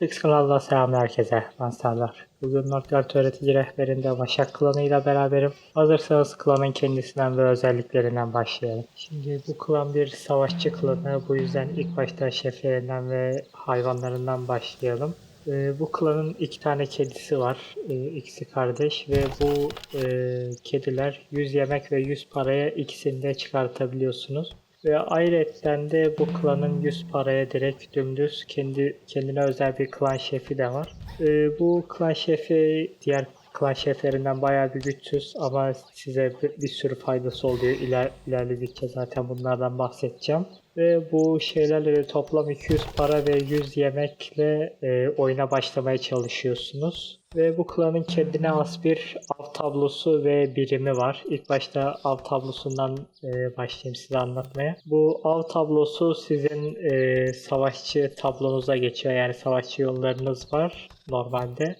X kanalına selam herkese. Ben Serdar. Bugün Northgard öğretici rehberinde Başak klanıyla beraberim. Hazırsanız klanın kendisinden ve özelliklerinden başlayalım. Şimdi bu klan bir savaşçı klanı. Bu yüzden ilk başta şeflerinden ve hayvanlarından başlayalım. Ee, bu klanın iki tane kedisi var. Ee, ikisi kardeş ve bu e, kediler 100 yemek ve 100 paraya ikisini de çıkartabiliyorsunuz. Ve ayrıca de bu klanın 100 paraya direkt dümdüz kendi kendine özel bir klan şefi de var. Ee, bu klan şefi diğer klan şeflerinden bayağı bir güçsüz ama size bir, bir sürü faydası oluyor. İler, ilerledikçe zaten bunlardan bahsedeceğim. Ve bu şeylerle toplam 200 para ve 100 yemekle e, oyuna başlamaya çalışıyorsunuz. Ve bu klanın kendine has bir av tablosu ve birimi var. İlk başta av tablosundan e, başlayayım size anlatmaya. Bu av tablosu sizin e, savaşçı tablonuza geçiyor. Yani savaşçı yollarınız var normalde.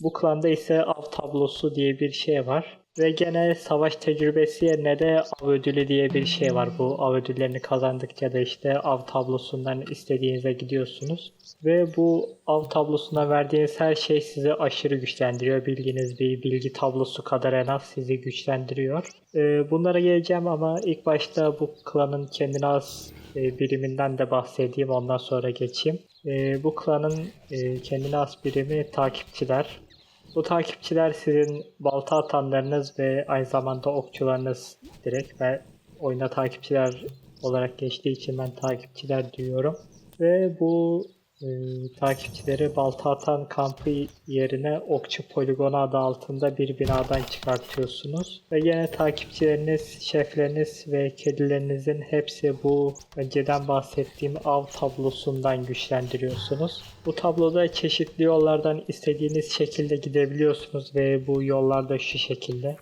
Bu klanda ise av tablosu diye bir şey var. Ve gene savaş tecrübesi yerine de av ödülü diye bir şey var. Bu av ödüllerini kazandıkça da işte av tablosundan istediğinize gidiyorsunuz. Ve bu av tablosuna verdiğiniz her şey sizi aşırı güçlendiriyor. Bildiğiniz bir bilgi tablosu kadar en az sizi güçlendiriyor. Ee, bunlara geleceğim ama ilk başta bu klanın kendine az e, biriminden de bahsedeyim ondan sonra geçeyim. E, bu klanın e, kendine has birimi takipçiler. Bu takipçiler sizin balta atanlarınız ve aynı zamanda okçularınız direkt ve oyuna takipçiler olarak geçtiği için ben takipçiler diyorum. Ve bu e, takipçileri balta atan kampı yerine okçu poligonu adı altında bir binadan çıkartıyorsunuz. Ve yine takipçileriniz, şefleriniz ve kedilerinizin hepsi bu önceden bahsettiğim av tablosundan güçlendiriyorsunuz. Bu tabloda çeşitli yollardan istediğiniz şekilde gidebiliyorsunuz ve bu yollarda şu şekilde.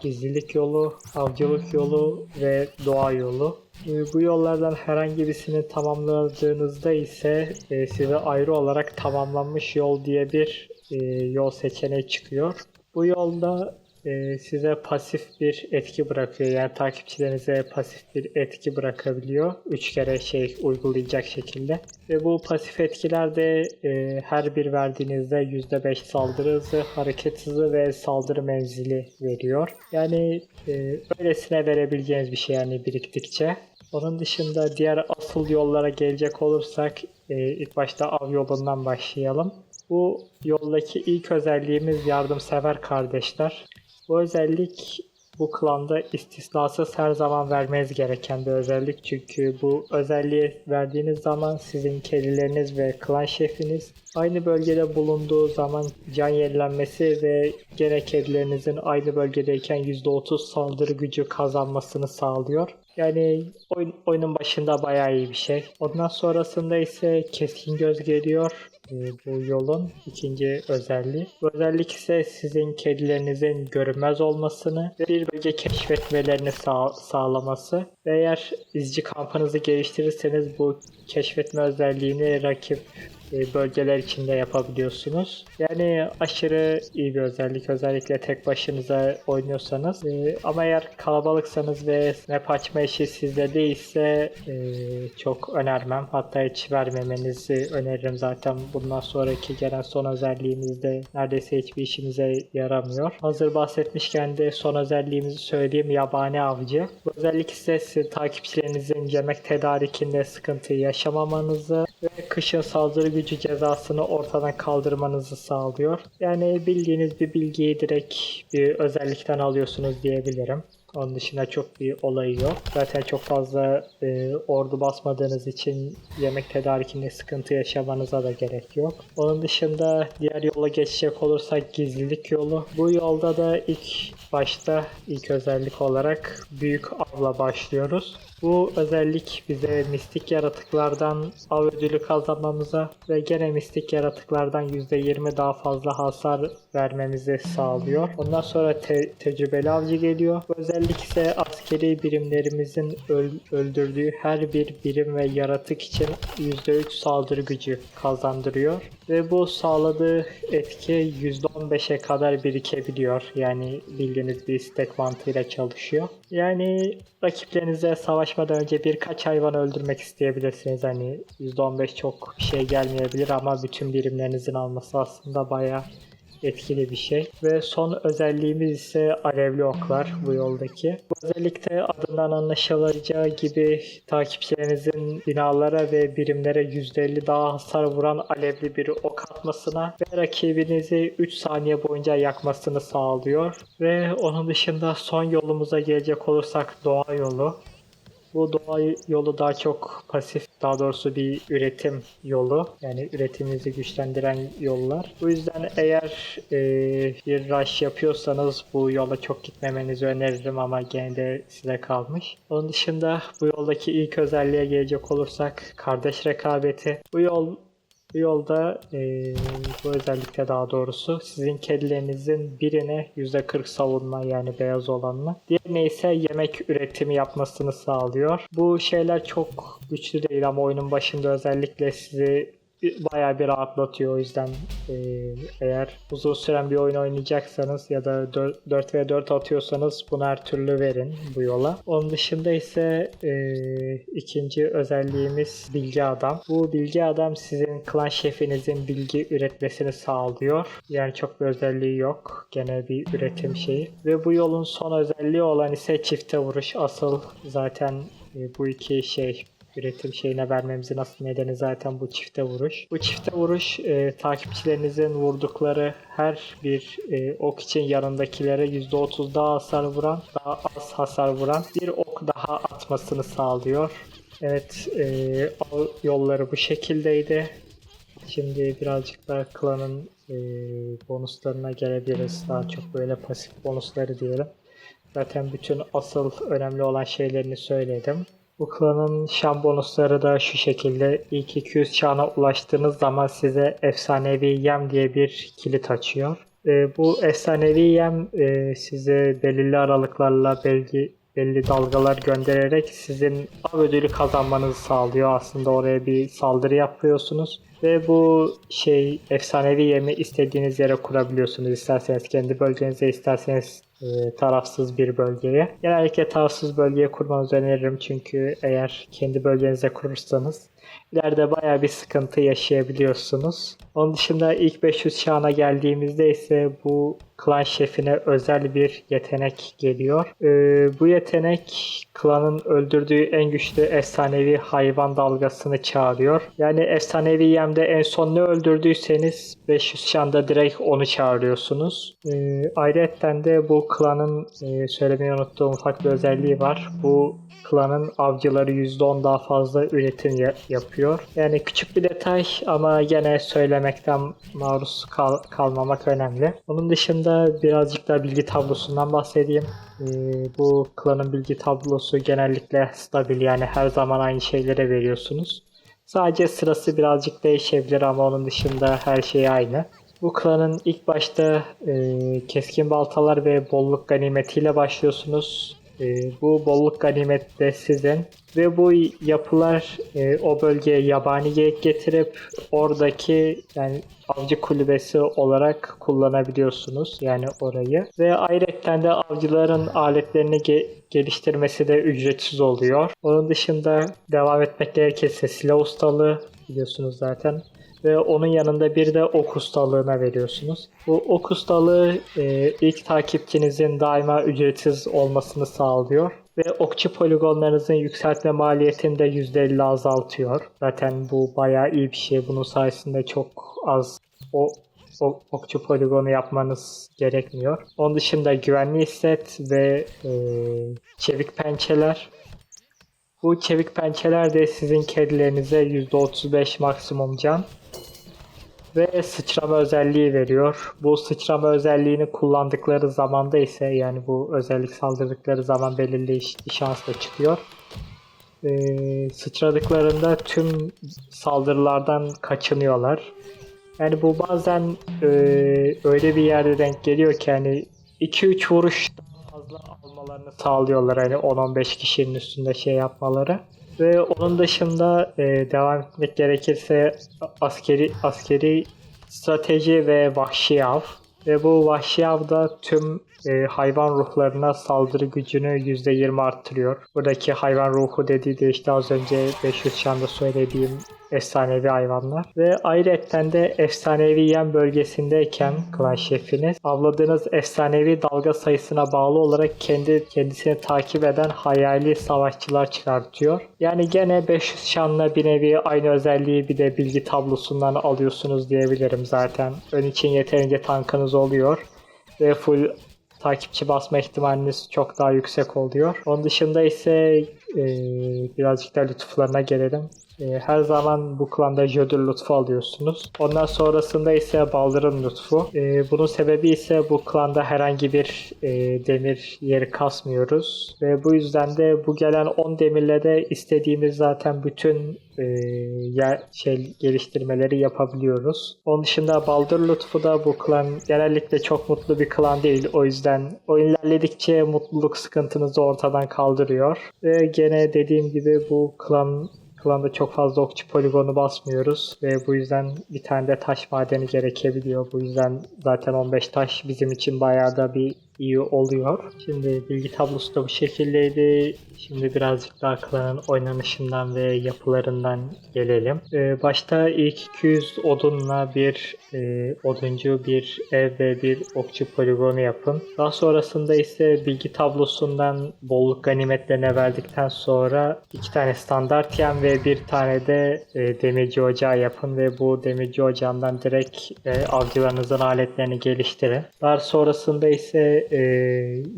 Gizlilik yolu, avcılık yolu ve doğa yolu. E, Bu yollardan herhangi birisini tamamladığınızda ise e, size ayrı olarak tamamlanmış yol diye bir e, yol seçeneği çıkıyor. Bu yolda e, size pasif bir etki bırakıyor. Yani takipçilerinize pasif bir etki bırakabiliyor. Üç kere şey uygulayacak şekilde. Ve bu pasif etkiler de e, her bir verdiğinizde %5 saldırı hızı, hareket hızı ve saldırı menzili veriyor. Yani e, öylesine verebileceğiniz bir şey yani biriktikçe. Onun dışında diğer asıl yollara gelecek olursak e, ilk başta av yolundan başlayalım. Bu yoldaki ilk özelliğimiz yardımsever kardeşler. Bu özellik bu klanda istisnasız her zaman vermeniz gereken bir özellik. Çünkü bu özelliği verdiğiniz zaman sizin kedileriniz ve klan şefiniz aynı bölgede bulunduğu zaman can yenilenmesi ve gene kedilerinizin aynı bölgedeyken %30 saldırı gücü kazanmasını sağlıyor. Yani oyun, oyunun başında bayağı iyi bir şey. Ondan sonrasında ise keskin göz geliyor. Ee, bu yolun ikinci özelliği. Bu özellik ise sizin kedilerinizin görünmez olmasını ve bir bölge keşfetmelerini sağ- sağlaması. Ve eğer izci kampınızı geliştirirseniz bu keşfetme özelliğini rakip e, bölgeler içinde yapabiliyorsunuz. Yani aşırı iyi bir özellik. Özellikle tek başınıza oynuyorsanız. E, ama eğer kalabalıksanız ve snap açma işi sizde değilse e, çok önermem. Hatta hiç vermemenizi öneririm zaten. Bundan sonraki gelen son özelliğimizde neredeyse hiçbir işimize yaramıyor. Hazır bahsetmişken de son özelliğimizi söyleyeyim. Yabani avcı. Bu özellik ise takipçilerinizin yemek tedarikinde sıkıntı yaşamamanızı ve kışın saldırı gücü cezasını ortadan kaldırmanızı sağlıyor. Yani bildiğiniz bir bilgiyi direkt bir özellikten alıyorsunuz diyebilirim. Onun dışında çok bir olayı yok. Zaten çok fazla e, ordu basmadığınız için yemek tedarikinde sıkıntı yaşamanıza da gerek yok. Onun dışında diğer yola geçecek olursak gizlilik yolu. Bu yolda da ilk başta ilk özellik olarak büyük avla başlıyoruz. Bu özellik bize mistik yaratıklardan av ödülü kazanmamıza ve gene mistik yaratıklardan %20 daha fazla hasar vermemizi sağlıyor. Ondan sonra te- tecrübeli avcı geliyor. Bu özellik ise askeri birimlerimizin öl- öldürdüğü her bir birim ve yaratık için %3 saldırı gücü kazandırıyor. Ve bu sağladığı etki %15'e kadar birikebiliyor. Yani bildiğiniz bir istek mantığıyla çalışıyor. Yani rakiplerinize savaşmadan önce birkaç hayvan öldürmek isteyebilirsiniz. Hani %15 çok bir şey gelmeyebilir ama bütün birimlerinizin alması aslında bayağı etkili bir şey. Ve son özelliğimiz ise alevli oklar bu yoldaki. Bu özellikle adından anlaşılacağı gibi takipçilerinizin binalara ve birimlere %50 daha hasar vuran alevli bir ok atmasına ve rakibinizi 3 saniye boyunca yakmasını sağlıyor. Ve onun dışında son yolumuza gelecek olursak doğa yolu. Bu doğa yolu daha çok pasif, daha doğrusu bir üretim yolu. Yani üretiminizi güçlendiren yollar. Bu yüzden eğer e, bir rush yapıyorsanız bu yola çok gitmemenizi öneririm ama gene de size kalmış. Onun dışında bu yoldaki ilk özelliğe gelecek olursak kardeş rekabeti. Bu yol yolda e, bu özellikle daha doğrusu sizin kedilerinizin birine %40 savunma yani beyaz olanla diğerine ise yemek üretimi yapmasını sağlıyor. Bu şeyler çok güçlü değil ama oyunun başında özellikle sizi bayağı bir rahatlatıyor o yüzden e, eğer uzun süren bir oyun oynayacaksanız ya da 4, 4 ve 4 atıyorsanız bunu her türlü verin bu yola. Onun dışında ise e, ikinci özelliğimiz bilgi adam. Bu bilgi adam sizin klan şefinizin bilgi üretmesini sağlıyor. Yani çok bir özelliği yok. Gene bir üretim şeyi. Ve bu yolun son özelliği olan ise çifte vuruş. Asıl zaten e, bu iki şey üretim şeyine vermemizin asıl nedeni zaten bu çifte vuruş. Bu çifte vuruş e, takipçilerinizin vurdukları her bir e, ok için yanındakilere %30 daha hasar vuran, daha az hasar vuran bir ok daha atmasını sağlıyor. Evet, e, yolları bu şekildeydi. Şimdi birazcık daha klanın e, bonuslarına gelebiliriz. Daha çok böyle pasif bonusları diyelim. Zaten bütün asıl önemli olan şeylerini söyledim. Bu klanın şan bonusları da şu şekilde. İlk 200 şana ulaştığınız zaman size efsanevi yem diye bir kilit açıyor. Ee, bu efsanevi yem e, size belirli aralıklarla belli belli dalgalar göndererek sizin av ödülü kazanmanızı sağlıyor. Aslında oraya bir saldırı yapıyorsunuz. Ve bu şey efsanevi yemi istediğiniz yere kurabiliyorsunuz. İsterseniz kendi bölgenize, isterseniz e, tarafsız bir bölgeye. Genellikle tarafsız bölgeye kurmanızı öneririm çünkü eğer kendi bölgenize kurursanız ileride baya bir sıkıntı yaşayabiliyorsunuz. Onun dışında ilk 500 şahına geldiğimizde ise bu klan şefine özel bir yetenek geliyor. Ee, bu yetenek klanın öldürdüğü en güçlü efsanevi hayvan dalgasını çağırıyor. Yani efsanevi yemde en son ne öldürdüyseniz 500 şanda direkt onu çağırıyorsunuz. Ee, ayrıca de bu klanın e, söylemeyi unuttuğum ufak bir özelliği var. Bu klanın avcıları %10 daha fazla üretim ya- yapıyor. Yani küçük bir detay ama gene söylemekten maruz kal- kalmamak önemli. Onun dışında birazcık da bilgi tablosundan bahsedeyim. Ee, bu klanın bilgi tablosu genellikle stabil yani her zaman aynı şeylere veriyorsunuz. Sadece sırası birazcık değişebilir ama onun dışında her şey aynı. Bu klanın ilk başta e, keskin baltalar ve bolluk ganimetiyle başlıyorsunuz. E, bu bolluk ganimet de sizin ve bu yapılar e, o bölgeye yabani geyik getirip oradaki yani avcı kulübesi olarak kullanabiliyorsunuz yani orayı ve ayrıca de avcıların aletlerini ge- geliştirmesi de ücretsiz oluyor. Onun dışında devam etmek gerekirse silah ustalığı biliyorsunuz zaten ve onun yanında bir de ok ustalığına veriyorsunuz. Bu ok ustalığı e, ilk takipçinizin daima ücretsiz olmasını sağlıyor ve okçu poligonlarınızın yükseltme maliyetini de %50 azaltıyor. Zaten bu bayağı iyi bir şey. Bunun sayesinde çok az o, okçu poligonu yapmanız gerekmiyor. Onun dışında güvenli set ve e, çevik pençeler bu çevik pençeler de sizin kedilerinize %35 maksimum can ve sıçrama özelliği veriyor. Bu sıçrama özelliğini kullandıkları zamanda ise yani bu özellik saldırdıkları zaman belirli şansla çıkıyor. Ee, sıçradıklarında tüm saldırılardan kaçınıyorlar. Yani bu bazen e, öyle bir yerde denk geliyor ki hani 2-3 vuruş fazla almalarını sağlıyorlar hani 10-15 kişinin üstünde şey yapmaları. Ve onun dışında e, devam etmek gerekirse askeri askeri strateji ve vahşi av. Ve bu vahşi avda tüm e, hayvan ruhlarına saldırı gücünü %20 arttırıyor. Buradaki hayvan ruhu dediği de işte az önce 500 şanda söylediğim efsanevi hayvanlar. Ve ayrıca de efsanevi yem bölgesindeyken klan şefiniz avladığınız efsanevi dalga sayısına bağlı olarak kendi kendisini takip eden hayali savaşçılar çıkartıyor. Yani gene 500 şanla bir nevi aynı özelliği bir de bilgi tablosundan alıyorsunuz diyebilirim zaten. Ön için yeterince tankınız oluyor ve full takipçi basma ihtimaliniz çok daha yüksek oluyor. Onun dışında ise e, birazcık da lütuflarına gelelim. E, her zaman bu klanda Jödür lütfu alıyorsunuz. Ondan sonrasında ise Baldır'ın lütfu. E, bunun sebebi ise bu klanda herhangi bir e, demir yeri kasmıyoruz. Ve bu yüzden de bu gelen 10 demirle de istediğimiz zaten bütün e, yer, şey geliştirmeleri yapabiliyoruz. Onun dışında Baldur Lütfu da bu klan genellikle çok mutlu bir klan değil. O yüzden o ilerledikçe mutluluk sıkıntınızı ortadan kaldırıyor. Ve gene dediğim gibi bu klan klanda çok fazla okçu poligonu basmıyoruz ve bu yüzden bir tane de taş madeni gerekebiliyor. Bu yüzden zaten 15 taş bizim için bayağı da bir iyi oluyor. Şimdi bilgi tablosu da bu şekildeydi. Şimdi birazcık daha klanın oynanışından ve yapılarından gelelim. Ee, başta ilk 200 odunla bir e, oduncu, bir ev ve bir okçu poligonu yapın. Daha sonrasında ise bilgi tablosundan bolluk ganimetlerine verdikten sonra iki tane standart yem ve bir tane de e, demirci ocağı yapın ve bu demirci ocağından direkt e, avcılarınızın aletlerini geliştirin. Daha sonrasında ise e,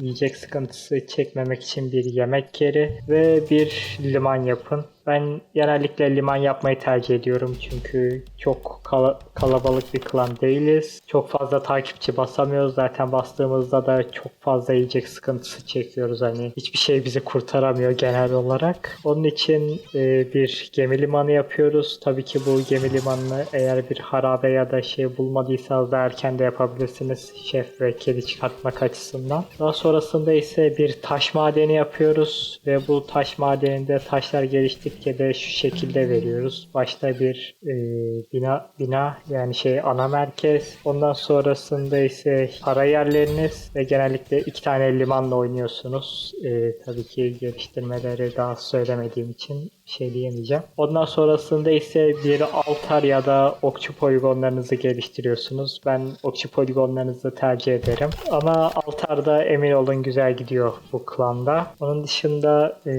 yiyecek sıkıntısı çekmemek için bir yemek yeri ve bir liman yapın. Ben genellikle liman yapmayı tercih ediyorum çünkü çok kala- kalabalık bir klan değiliz. Çok fazla takipçi basamıyoruz. Zaten bastığımızda da çok fazla yiyecek sıkıntısı çekiyoruz. Hani hiçbir şey bizi kurtaramıyor genel olarak. Onun için e, bir gemi limanı yapıyoruz. Tabii ki bu gemi limanını eğer bir harabe ya da şey bulmadıysanız da erken de yapabilirsiniz. Şef ve kedi çıkartmak açısından. Daha sonrasında ise bir taş madeni yapıyoruz ve bu taş madeninde taşlar geliştikçe de şu şekilde veriyoruz. Başta bir e, bina bina yani şey ana merkez. Ondan sonrasında ise para yerleriniz ve genellikle iki tane limanla oynuyorsunuz. E, tabii ki geliştirmeleri daha söylemediğim için bir şey diyemeyeceğim. Ondan sonrasında ise bir altar ya da okçu poligonlarınızı geliştiriyorsunuz. Ben okçu poligonlarınızı tercih ederim. Ama altarda emin olun güzel gidiyor bu klanda. Onun dışında e,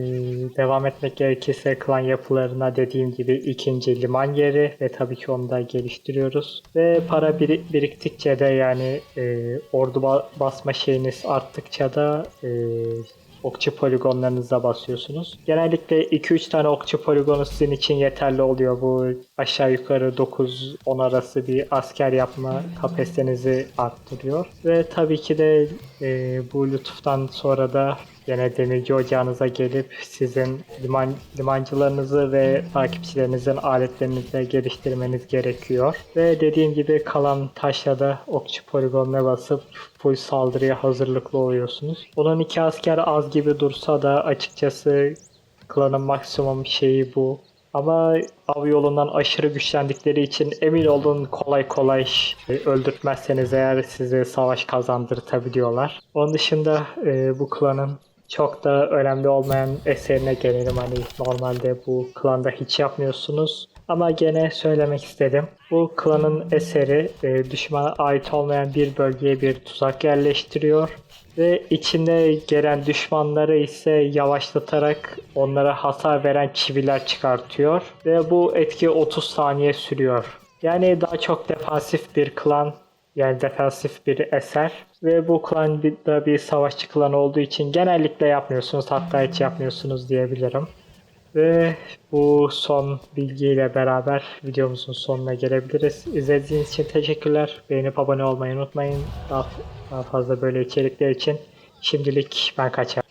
devam etmek gerekirse klan yapılarına dediğim gibi ikinci liman yeri ve tabii ki onu da geliştiriyoruz. Ve para biri- biriktikçe de yani e, ordu ba- basma şeyiniz arttıkça da e, okçu poligonlarınıza basıyorsunuz. Genellikle 2-3 tane okçu poligonu sizin için yeterli oluyor. Bu aşağı yukarı 9-10 arası bir asker yapma kapasitenizi arttırıyor. Ve tabii ki de e, bu lütuftan sonra da Yine demirci ocağınıza gelip sizin liman, limancılarınızı ve takipçilerinizin aletlerinizi geliştirmeniz gerekiyor. Ve dediğim gibi kalan taşla da okçu poligonuna basıp full saldırıya hazırlıklı oluyorsunuz. Bunun iki asker az gibi dursa da açıkçası klanın maksimum şeyi bu. Ama av yolundan aşırı güçlendikleri için emin olun kolay kolay e, öldürtmezseniz eğer size savaş kazandırtabiliyorlar. Onun dışında e, bu klanın çok da önemli olmayan eserine gelelim. Hani normalde bu klanda hiç yapmıyorsunuz. Ama gene söylemek istedim. Bu klanın eseri e, düşmana ait olmayan bir bölgeye bir tuzak yerleştiriyor. Ve içinde gelen düşmanları ise yavaşlatarak onlara hasar veren çiviler çıkartıyor. Ve bu etki 30 saniye sürüyor. Yani daha çok defansif bir klan yani defansif bir eser. Ve bu klan da bir savaşçı klan olduğu için genellikle yapmıyorsunuz. Hatta hiç yapmıyorsunuz diyebilirim. Ve bu son bilgiyle beraber videomuzun sonuna gelebiliriz. İzlediğiniz için teşekkürler. Beğenip abone olmayı unutmayın. Daha, daha fazla böyle içerikler için. Şimdilik ben kaçar.